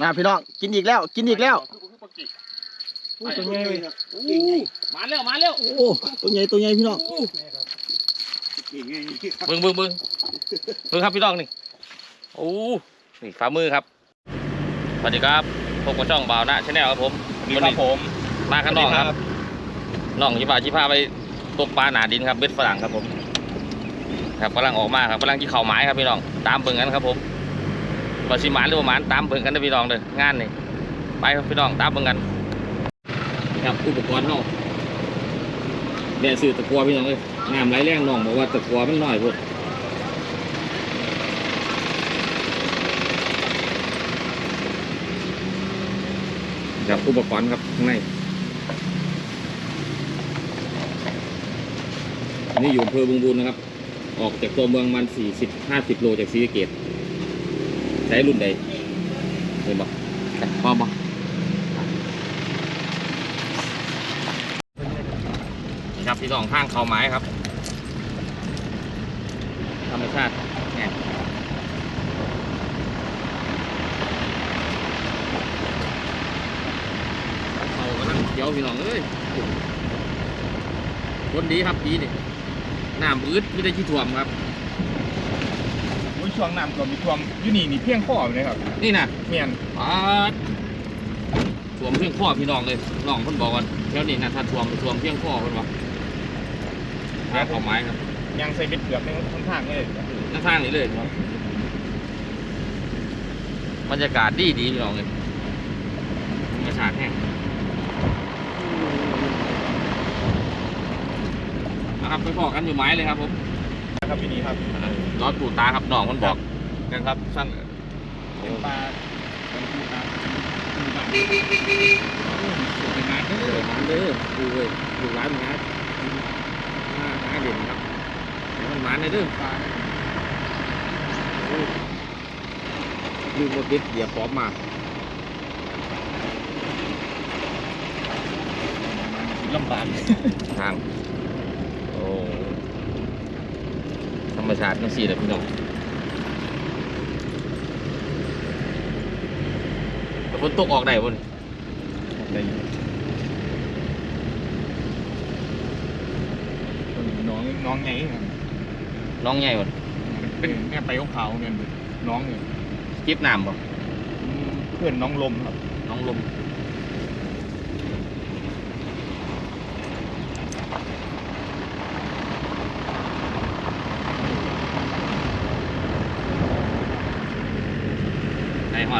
มาพี่น้องกินอีกแล้ว กินอีกแล้วโอ้ตัวใหญ่เลยโอ้มาเร็วมาเร็วโอ้ตัวใหญ่ตัวใหญ่พี่น้องเบิ้งเบิ้งเบิ้งเบิ้งครับพี่น้องนี่โอ้นี่ฝ่ามือครับสวัสดีครับพบกับช่องบ่าวนะชาแนลครับผมมีครับผมมาข้างนอกครับน้องชิพาชิพาไปตกปลาหนาดินครับเบ็ดฝรั่งครับผม ครับกำลังออกมาครับกำลังที่เข่าไม้ครับพี่น้องตามเบิ่งกันครับผม ว่าสิหมานหรือว่าหมานตามเบิ่งกันนะพี่น้องเด้องานนี่ไปพี่น้องตามเบิ่งกันครับอุปกรณ์เน้องแม่ซื้อตะกัวพี่น้องเลยงามไรแรงน้องบอกว่าตะกัวมันน้อยพุ่นครับอุปกรณ์ครับข้างในนนี้อยู่อำเภอบึงบูรนะครับ ออกจากตัวเมืองมันสี่สิบห้าสิบโลจากศรีสะเกด ใช้รุ่นใดเห็นบอกพอบอกนี่ครับที่สองข้างเขาไม้ครับ ธรรมชาติเนี่ยเขาก็นั่งเขียวพี่น้องเอ้ยคนดีครับดีนี่น้ำอืดไม่ได้ที่ถ่วมครับ ช่วงน้ำก็มีท่วมอยู่นี่นี่เพียงข้อเลยครับนี่นะเมียนปาดถ่วมเพียงข้อพี่น้องเลยน้องเพิ่นบอกว่าแถวนี้นะถ้าถ่วมถ่วมเพียงข้อเพิ่นว่าทางเขาไม้ครับยังใส่เบ็ดเผือกในค่อนข้างเลยหน้าทางนี้เลยครับบรรยากาศดีดีพี่น้องเลยธรรมชาติแห้งนะครับไปพอกันอยู่ไม้เลยครับผมครับที่นี่ครับ รอดปูตาครับน้องมันบอกกันครับสั้นเป็นปลาเป็นปูนาปูนาเป็นงานเด้อมาเด้อดูเลยดูร้านงานมาหาเด่นครับให้มันมาในเด้อปลาลืมหมดเด็ดเหยียบพร้อมมาลำบากทาง โอ้ธรร มชาตินั่นสิแหละพี่น้องแต่ฝนตกออกได้บนน้องน้องไงครับน้องใหญ่บนเป็นแม่ไปขาวๆเนี่ยน้องเนี่ยจิบน้ำบ่เพื่อนน้องลมครับ น้องลม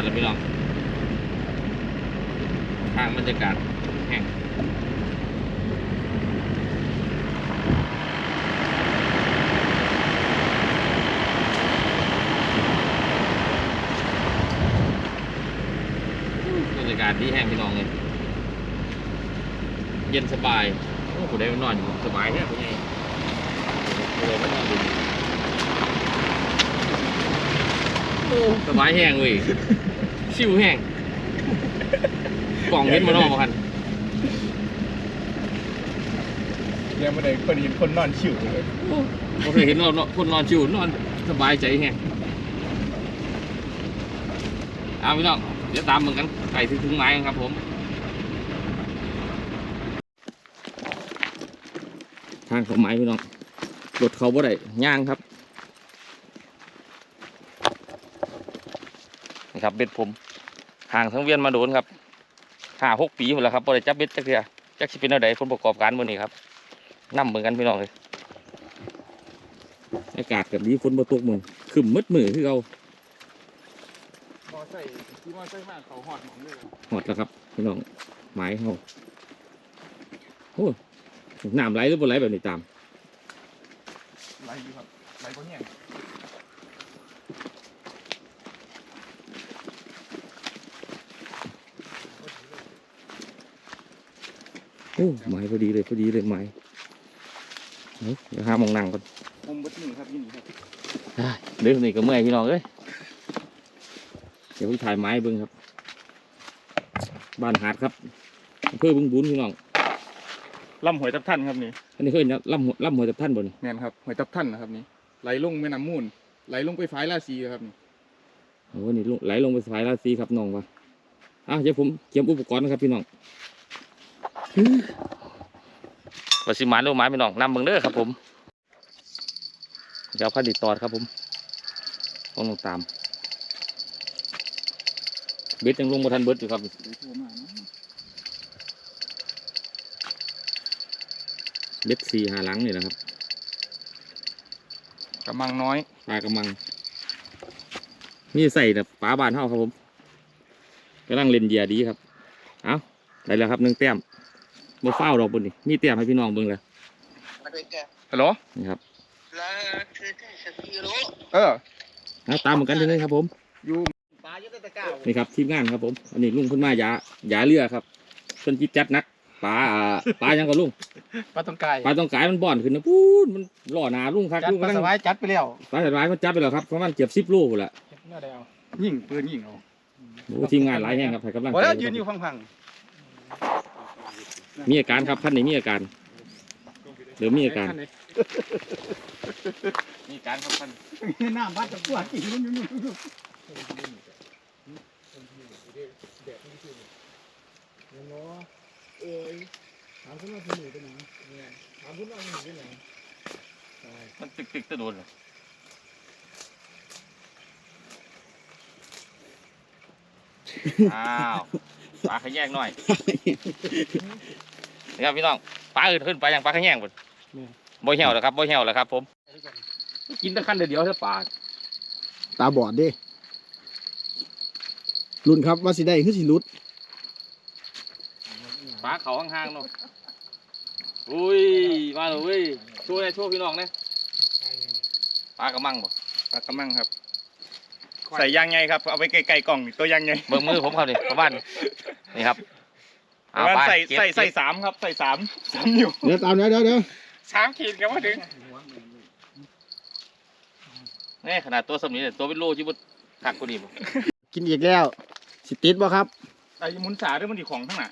ในหอดแล้วพี่น้องทางบรรยากาศแห้งบรรยากาศดีแห้งพี่น้องเลยเย็นสบายโอ้ผู้ใดมานอนอยู่สบายแท้ผู้ใหญ่ผู้ใดมานอนอยู่โอ้สบายแห้งเว้ย ชิวแห้งกล่องเห็นมานอนบ่คันยังไม่ได้คนเห็นคนนอนชิวเลยบ่เคยเห็นเราเนาะคนนอนชิวนอนสบายใจแห้งเอาพี่น้องเดี๋ยวตามมึงกันไก่ถึงถึงไม้กันครับผม ทางเขาไม้พี่น้องรถเขาบ่ได้ย่างครับนะครับเบ็ดผม ห่างทั้งเวียนมาโดนครับห้าหกปีหมดแล้วครับบ่ได้จับเบ็ดจักเทื่อจักสิเป็นอะไรคนประกอบการมื้อนี้ครับนั่เหมือนกันพี่น้องเลยอากาศแบบนี้ฝนบ่ตกมึงขึ้นมืดมือคือเอามอไซค์ที่มอไซค์มากเขาหอดหมองเลยหอดแล้วครับพี่น้องไม้เขาโอ้น้ำไหลหรือบ่ไหลแบบนี้ตามไหลอยู่ครับไหลเพราะเนี่ย โอ้ไม้พอดีเลยพอดีเลยไม้เฮ้ยเดี๋ยวหามองนั่งก่อนผมบัดนี่ครับที่นี่ครับได้เรื่องนี้ก็เมื่อยพี่น้องเอ้ยเดี๋ยวพี่ถ่ายไม้เบิ้งครับ บ้านหาดครับอำเภอบึงบุญพี่น้องลำหวยทับท่านครับนี่อันนี้เคยนะล่ำหัวล่ำหัวจับท่านบนแม่นครับหวยทับท่านนะครับนี่ไหลลงแม่น้ำมูลไหลลงไปฝายราศีครับนี่โอ้โหนี่ลงไหลลงไปสายราศีครับน้องวะอะเดี๋ยวผมเตรียมอุปกรณ์นะครับพี่น้อง ปลาซิหมานหรือหมาพี่น้องนำเบิ่งเด้อครับ ผมเดี๋ยวเอาพันดิตอดครับ ผมต้องลงตามเบ็ดยังลงมาทันเบิดอยู่ครับเบ็ดสี่หาหลังนี่นะครับกำลังน้อยปลากระมังมีใส่แบบปลาบานเท่าครับผมกำลังเล่นเหยียดีครับ เอาได้แล้วครับหนึ่งแต้ม บ่เฝ้าวดอกบนนี่มีแต้มให้พี่น้องเบิ่งเลยฮัลโหลนี่ครับเออเอาตามเหมือนกันเลยครับ ผมอยู่ปลาเยอะแต่ก้านี่ครับทีมงานครับผม อันนี้ลุงเพิ่นมายายาเรือครับเพิ่นจิตจัดนักปลาอ่าปลายังก็ลุงปลาตองกายปลาต้องกายมันบ่อนขึ้นนะพูดมันหล่อหนาลุงครับจัดลุงปลากำลังสวายจัดไปแล้วปลาสายมันจับไปแล้วครับประมาณเกือบสิบโลพุ่นละน่าได้เอายิงปืนยิงเอาโอ้ทีมงานหลายแห่งครับให้กำลังบ่ใจแล้วครับยืนอยู่พัง มีอาการครับท่านนี้มีอาการเดี๋ยวมีๆอาการมีอาการครับท่านน้ำพัดจะปวดกินยุ่งยุ่งยุ่งมันตึกตึกตะโดนเลยอ้าว ปลาขยงหน่อยนี่ครับพี่น้องปลาอื่นขึ้นไปอย่างปลาขยงหมดบ่เหี่ยวแล้วครับบ่เหี่ยวแล้วครับ ผม กินแตะขั้นเดียวเท่าปลาตาบอดเด้รุ่นครับว่าสิได้คือสิรุดปลาเขาห่างๆเนาะอุ้ยมาเลยเว้ยโช่วยช่วยพี่น้องนะปลากระมังบ่ปลากระมังครับ ใส่ยางไงครับเอาไปไกลๆกล่องนี่ตัวยางไงเบิ่งมือผมครับนี่ประมาณนี่ครับเอาประไปมาณใส่เก็บใส่ใส่เก็บสามครับใส่สามสามนิ้วเดี๋ยวตามเดี๋ยวเดี๋ยวเดี๋ยวสามขีดครับว่าถึงนี่ขนาดตัวสำนี้เนี่ยตัวเป็นโลที่บุหักกว่านี้บ่กินอีกแล้วสิติดบ่ครับไอ้หมุนสาด้วยมันดีของทั้งหน้า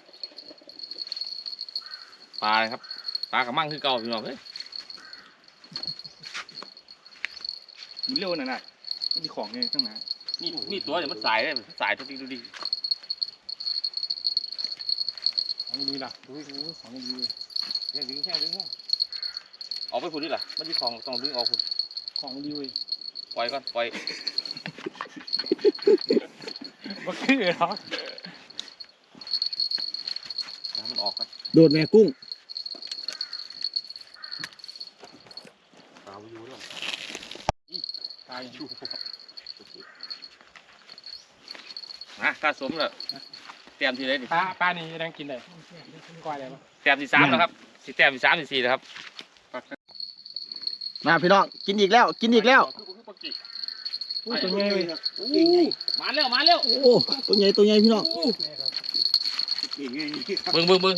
ปลาเลยครับปลากระมังคือเก่าพี่น้องเอ้ยหมุนเร็วหน่อยนะ มันดีของไงทั้งหน้ามีมีตัวเนี่ยมันสายเลยมันสายทุกทีดูดิของดีล่ะดูดูของดีแค่ดึงแค่ดึงแค่ออกไปพุ่นนี่ล่ะมันที่ของต้องดึงออกพุ่นของดีเว้ยปล่อยก่อนปล่อยบ่คือหรอกให้มันออกก่อนโดดแม่กุ้งปลาอยู่ด้วยตายอยู่ นะ ถ้าสมแล้วเตรียมทีเลยดิปลาปลานี่ยังกินได้ก้อยได้ปะเตรียมที่สามแล้วครับสิเตรียมที่สามที่สี่แล้วครับมาพี่น้องกินอีกแล้ว กินอีกแล้วอุ้ยตัวใหญ่เว้ยมาเร็วมาเร็วโอ้ตัวใหญ่ตัวใหญ่พี่น้องเบิ้งเบิ้งเบิ้ง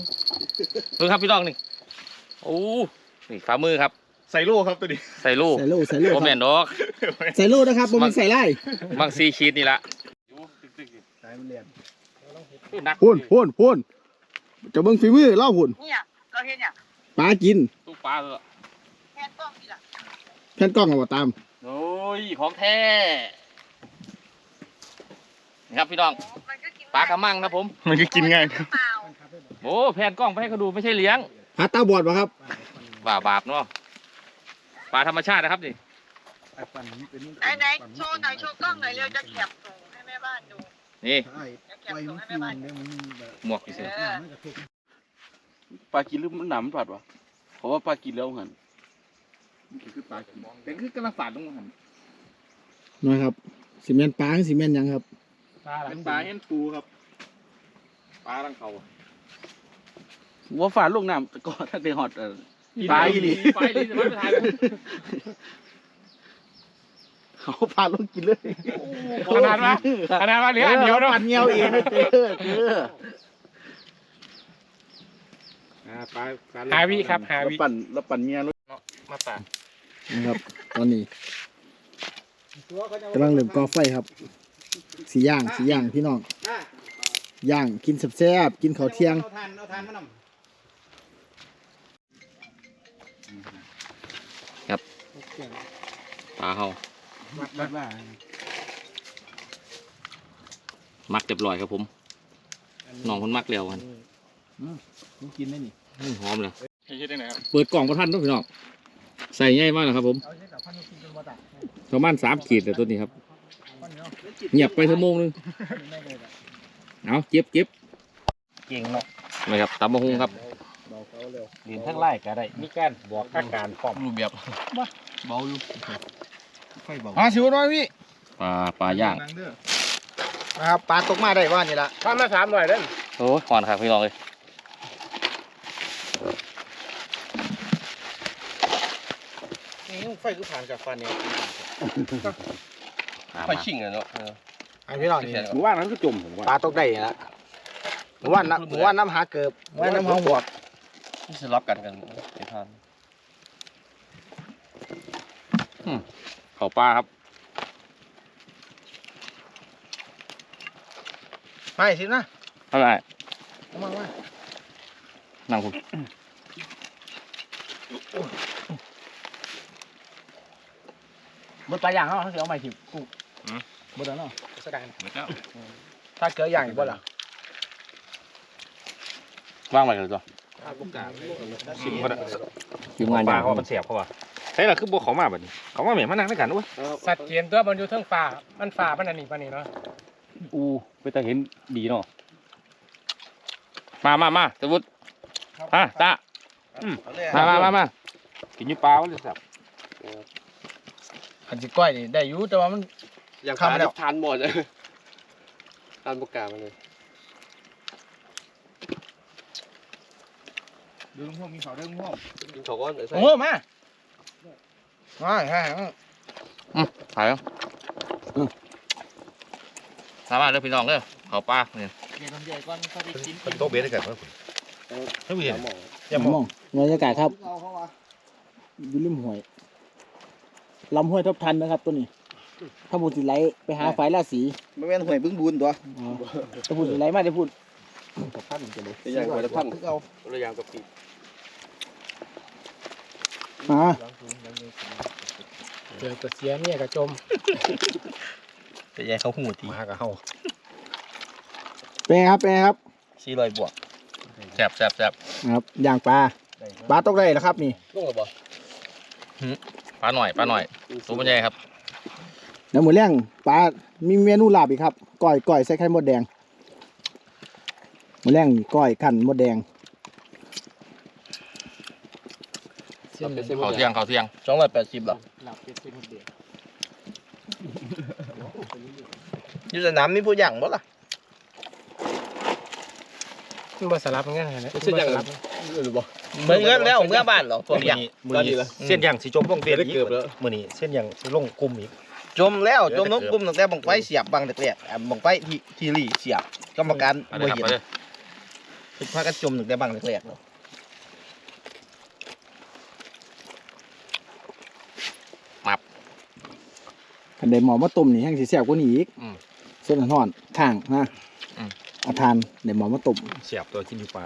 เบิ้งครับพี่น้องนี่โอ้นี่ฝ่ามือครับใส่โล่ครับตัวนี้ใส่ลูกใส่โล่ใส่โล่โอคแมรับนดอกใส่โล่นะครับบ่แมันใส่ไล่บางซีชีดนี่ละ นักพูนพูนพูนจะเบิ่งฝีมือเล่าพูนเนี่ยเราเห็นเนี่ยปลากินตู้ปลาเลยแค่ต้องนี่แหละแผ่นกล้องเอาบ่ตามโอ้ยของแท้นี่ครับพี่น้องมันก็กินปลากระมังนะผม มันก็กินง่ายเปล่าโอ้แผ่นกล้องไปให้เขาดูไม่ใช่เลี้ยงหาตาบอดบ่ครับบาปบาปเนาะปลาธรรมชาตินะครับนี่ไหนไหนโชว์หน่อยโชว์กล้องหน่อยเร็วจะแคปส่งให้แม่บ้านดู นี่จะแคปส่งให้แม่บ้านดูหมวกอีกสิเออปลากินหรือมันหนามนผัดวะเพราะว่าปลากินแล้วหันคือปลากินแต่คือกำลังฝาดลงมาหันน้อยครับซีเมนต์ปลาซีเมนต์หยังครับปลาเป็นปลาเห็นปูครับ ปลาลังเขาว่าฝาดลงน้ำแต่ก็ถ้าได้หอดเออปลาอีหลีปลาอีหลีจะมาไปถ่าย เขาพาลงกินเลยขนาดว่าขนาดว่าเหลืออันเดียวเนาะปั่นเงียวเองเลยเจอเจอปลาปลาหาวิครับหาแล้ววิปั่นแล้วปั่นเมียรถมาปลานะครับ ตอนนี้กำลังเริ่มก่อไฟครับ สีย่างสีย่างพี่น้องย่างกินแซ่บๆกินข้าวเที่ยงเอาทานเอาทานมานำปลาเฮา วัดวัดว่ามักเรียบร้อยครับผมน้องคนมักแล้วมันมึงกินได้นี่อื้อหอมเลยให้คิดได้ไหนครับเปิดกล่องประทันต้องพี่น้องใส่ง่ายมากนะครับผมเอาใช้กับพันธุ์กินจนบ่ตักประมาณสามขีดแต่ตัวนี้ครับเงียบไปชั่วโมงนึงเอาเก็บเก็บเก่งเนาะไม่ครับตำมะฮุงครับเบาเขาเร็วเรียนทั้งไล่ก็ได้มีการบอกอาการพร้อมรูปแบบเบาอยู่ ไฟเบาอ่าชิวน้อยพี่ปลาปลาย่างนะครับปลาตกมาได้ว่านี่ละข้ามาถามหน่อยเด้อโอ้ยหอนครับพี่น้องเลยนี่ไฟคือผ่านจากฟันเนี่ยหาไปมาชิงอะเนาะไอพี่น้องนี่หมู่บ้านนั้นก็จมผมว่าปลาตกได้ละหมู่บ้านน้ำหมู่บ้านน้ำหาเกิบหมู่บ้านน้ำหาบวกที่สลับกันกันไอ้ท่าน เขาปลาครับ ไม่สินะเท่าไหร่เอามาว่านั่งคุณบดปลาย่างเขาเขาเสียเอาใหม่ถิกุ้งบดแล้วเนาะแสดงเหมือนกันถ้าเกลือย่างอีกบ่ล่ะว่างไปเลยตัวชิมก็ได้ ทีมงานปลาย่างเขามันเสียบเขาว่ะ ใช่หรอคือบัวเขามาแบบนี้ เขามาเหม็นมานั่งด้วยกันด้วยสัตว์เกียนตัวมันอยู่เทิงฟ้ามันฟ้ามันอันนี้ปานนี้เนาะอูไปแต่เห็นดีเนาะมามามาสวุฒิฮะตามามามามากินอยูปลาวะเลยสับอันสิก้อยนี่ได้อยู่แต่ว่ามันอย่างข้ามไปแล้วทานหมดเลยทานประกาศมาเลยดูลุงพ่วงมีเขาเรื่องพ่วงกินเขาก้อนเลยใส่โอ้มา มาฮะถ่ายแล้วสามารถเลือกพี่น้องเด้อเขาปลาเนี่ยเป็นโต๊ะเบสได้กันเพื่อนไม่เห็นอย่ามองบรรยากาศครับอยู่ริมห้วยลำห้วยทบทันนะครับตัวนี้ถ้าพูดสิไหลไปหาไฟราศีไม่เป็นห่วยบึ้งบุญตัวอ๋อถ้าพูดสิไหลมาได้พูดอย่างไรท่านระยางกับปีมา เจอกระเสียเมียกระจมแต่ยายเขาหูตีมากับเขาเป็นไงครับเป็นไงครับสี่ร้อยบวกแซ่บแซ่บแซ่บนะครับย่างปลาปลาตกได้แล้วครับนี่ลงหรือเปล่าปลาหน่อยปลาหน่อยตัวมันใหญ่ครับเดี๋ยวหมูเลี้ยงปลา มีเมนูลาบอีกครับก้อยก้อยใส่ไข่มดแดงหมูเลี้ยงก้อยขันมดแดงเส้นเขาเที่ยงเขาเที่ยงสองร้อยแปดสิบหรอ หลับเป็นเส้นมดแดงอยู่สนามมีผู้อย่างบ่ล่ะมันบ่สลับมันงั้นนะเส้นอย่างบ่สลับหรือบ่เหมือนกันแล้วเมื่อบ้านเหรอพวกอย่างมือนี้เส้นยังสีจมลงเฟียนอีกมือนี้เส้นยังสีลงกลุ่มอีกจมแล้วจมน้ำกลุ่มตั้งแต่บังไฟเสียบบังแรกๆบังไฟที่ที่รีเสียบกรรมการเอาเลบ่ยครับเห็นเอาเลยพากันจมตั้งแต่บังแรกคัน ได้หมอมาต้มนี่แห้งสีแซ่บกว่านี้อีกเส้นห่อนข้างนะเอาทานได้หมอมาต้มเสียบตัวกินอยู่ปลา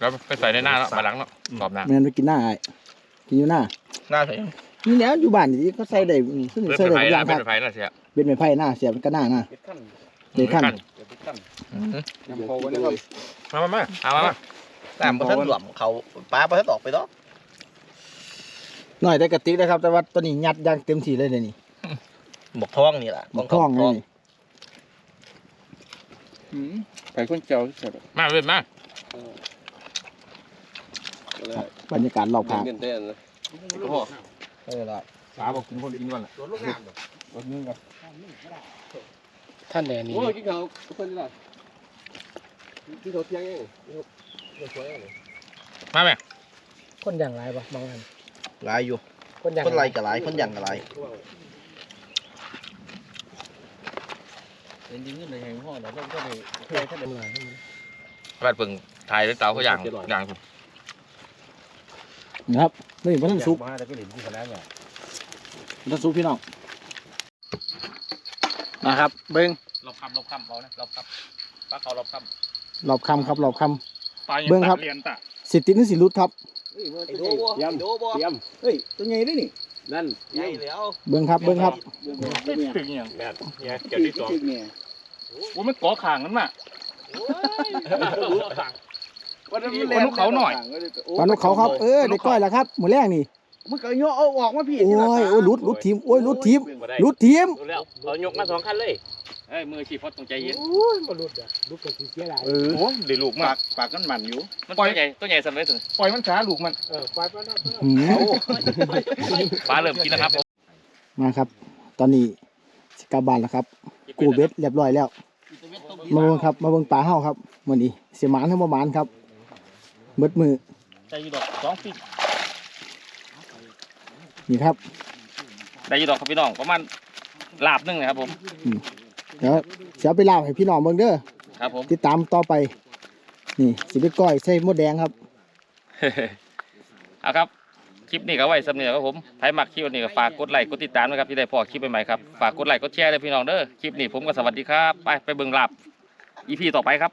แล้วไปใส่ในหน้าแล้วมาหลังเนาะกรอบหน้าไม่งั้นไปกินหน้าไอ้กินอยู่หน้าๆน่าใส่นี่แล้วอยู่บ้านนี่ก็ใส่ได้นี่ซึ่งเป็นใส่ได้ไผ่ทุกอแล้ย่าวงคเป็รับนไผ่แล้วเสียเป็นไม้ไผ่หน้าเสียบก็หน้าหน้าเด็ดขั้นยำโคกันนะครับมามามาเอามามาน้ำบ่ทันหลวมเขาปลาบ่ทันออกไปดอกหน่อยได้กระติกนะครับ แต่ว่าตัวนี้ยัดอย่างเต็มที่เลยเดี๋ยวนี้ บกท้องนี่ล่ะหมกท้องเลยนี่ ไปคนเจ้าใช่ไหมมาเว้ยมาบรรยากาศรอบข้างเงินเต้นเลยเออละสาบอกกินคนกินก่อนแหละท่านแดนนี่โอ้ยกินเขาคนนี่ล่ะกินเขาเที่ยงเองมาไหมคนอย่างไรบ่บางอันหลายอยู่ คนอย่างคนไรก็หลายคนหยังก็หลาย เป็นจริงๆเลยแห่งห้อแล้วก็ได้เคยถ้าเป็นหลายบ้านเปิงถ่ายด้วยเตาเขาอย่างอย่างผมนะครับนี่พระท่านซุปมาแต่ก็เห็นที่คณะเนี่ยพระท่านซุปพี่น้องนะครับเบิ้งรอบคำรอบคำเขานะรอบคำปลาเขารอบครอบคำครับรอบคปลายังเบิ่งครับตัดเรียนตะำสิติดนี่สิรุดครับไอ้โดบ่ไอ้โดบ่เฮ้ยตัวใหญ่ด้วยนี่ นั่นใหญ่แล้วเบิ้งครับเบิ้งครับไม่ถึงอย่างแบบเนี่ยเกี่ยวที่สองโอ้มันเกาะขางนั้นน่ะปลานุเขาหน่อยปลานกเขาครับเออได้ก้อยแล้วครับหมูแรกนี่มึงก็โยเอาออกมาพี่โอ้ยโอ้ยหลุดหลุดทีมโอ้ยหลุดทีมหลุดทีมรู้แล้วเอายกมาสองคันเลย เอ้ยมือฉีดพอต้องใจเย็นโอ้ยบ่หลุดอะหลุดก็สิเสียหลายเออโอ้ได้ลูกมาปากกปากกันมันอยู่ มันตัวใหญ่ตัวใหญ่สำเร็จถึงปล่อยมันช้าลูกมันเออปล่อยไปแล้วหืมปลาเริ่มกินแล้วครับผมมาครับ ตอนนี้สิกลับบ้านแล้วครับ กูเบ็ดเรียบร้อยแล้ว มาเบิ่งครับ มาเบิ่งปลาเฮาครับมื้อนี้สิหมานหรือบ่หมานครับเบิดมือได้อยูดอกสองปีนี่ครับได้อยูดอกครับพี่น้องประมาณลาบหนึงนะครับผม เดี๋ยวสิเอาไปลาวให้พี่น้องเบิ่งเด้อครับผมติดตามต่อไป นี่สิไปก้อยใส่มดแดงครับ เอาครับ คลิปนี้ก็ไว้สำเนียงครับผมใครมักคลิปนี้ก็ฝากกดไลค์กดติดตามนะครับที่ได้พอคลิปใหม่ๆครับฝากกดไลค์กดแชร์เลยพี่น้องเด้อคลิปนี้ผมก็สวัสดีครับ ไปไปเบิ่งลาบอีพีต่อไปครับ